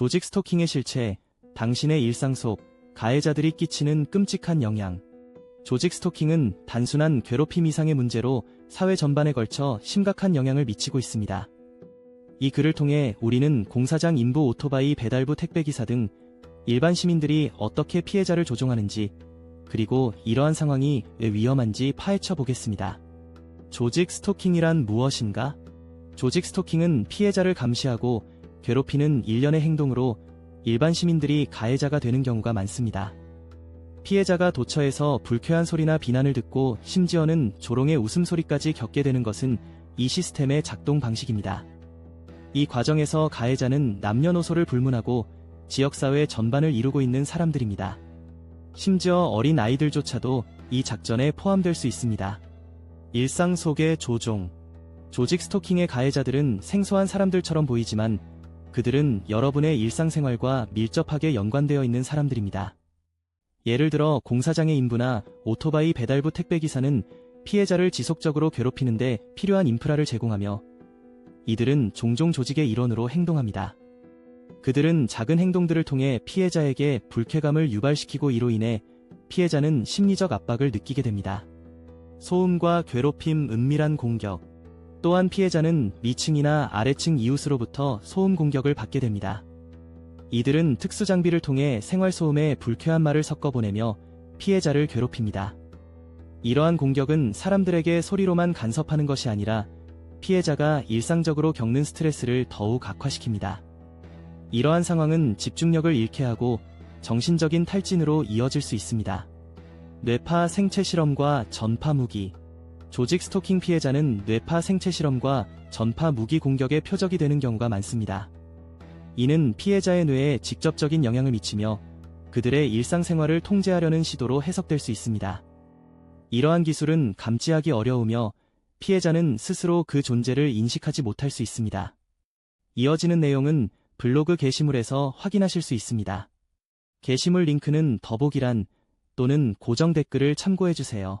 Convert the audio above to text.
조직 스토킹의 실체, 당신의 일상 속 가해자들이 끼치는 끔찍한 영향. 조직 스토킹은 단순한 괴롭힘 이상의 문제로 사회 전반에 걸쳐 심각한 영향을 미치고 있습니다. 이 글을 통해 우리는 공사장 인부 오토바이 배달부 택배기사 등 일반 시민들이 어떻게 피해자를 조종하는지, 그리고 이러한 상황이 왜 위험한지 파헤쳐 보겠습니다. 조직 스토킹이란 무엇인가? 조직 스토킹은 피해자를 감시하고 괴롭히는 일련의 행동으로 일반 시민들이 가해자가 되는 경우가 많습니다. 피해자가 도처에서 불쾌한 소리나 비난을 듣고 심지어는 조롱의 웃음소리까지 겪게 되는 것은 이 시스템의 작동 방식입니다. 이 과정에서 가해자는 남녀노소를 불문하고 지역사회 전반을 이루고 있는 사람들입니다. 심지어 어린 아이들조차도 이 작전에 포함될 수 있습니다. 일상 속의 조종. 조직 스토킹의 가해자들은 생소한 사람들처럼 보이지만 그들은 여러분의 일상생활과 밀접하게 연관되어 있는 사람들입니다. 예를 들어 공사장의 인부나 오토바이 배달부 택배기사는 피해자를 지속적으로 괴롭히는데 필요한 인프라를 제공하며 이들은 종종 조직의 일원으로 행동합니다. 그들은 작은 행동들을 통해 피해자에게 불쾌감을 유발시키고 이로 인해 피해자는 심리적 압박을 느끼게 됩니다. 소음과 괴롭힘, 은밀한 공격. 또한 피해자는 위층이나 아래층 이웃으로부터 소음 공격을 받게 됩니다. 이들은 특수 장비를 통해 생활소음에 불쾌한 말을 섞어 보내며 피해자를 괴롭힙니다. 이러한 공격은 사람들에게 소리로만 간섭하는 것이 아니라 피해자가 일상적으로 겪는 스트레스를 더욱 악화시킵니다. 이러한 상황은 집중력을 잃게 하고 정신적인 탈진으로 이어질 수 있습니다. 뇌파 생체 실험과 전파 무기. 조직 스토킹 피해자는 뇌파 생체 실험과 전파 무기 공격의 표적이 되는 경우가 많습니다. 이는 피해자의 뇌에 직접적인 영향을 미치며 그들의 일상생활을 통제하려는 시도로 해석될 수 있습니다. 이러한 기술은 감지하기 어려우며 피해자는 스스로 그 존재를 인식하지 못할 수 있습니다. 이어지는 내용은 블로그 게시물에서 확인하실 수 있습니다. 게시물 링크는 더보기란 또는 고정 댓글을 참고해주세요.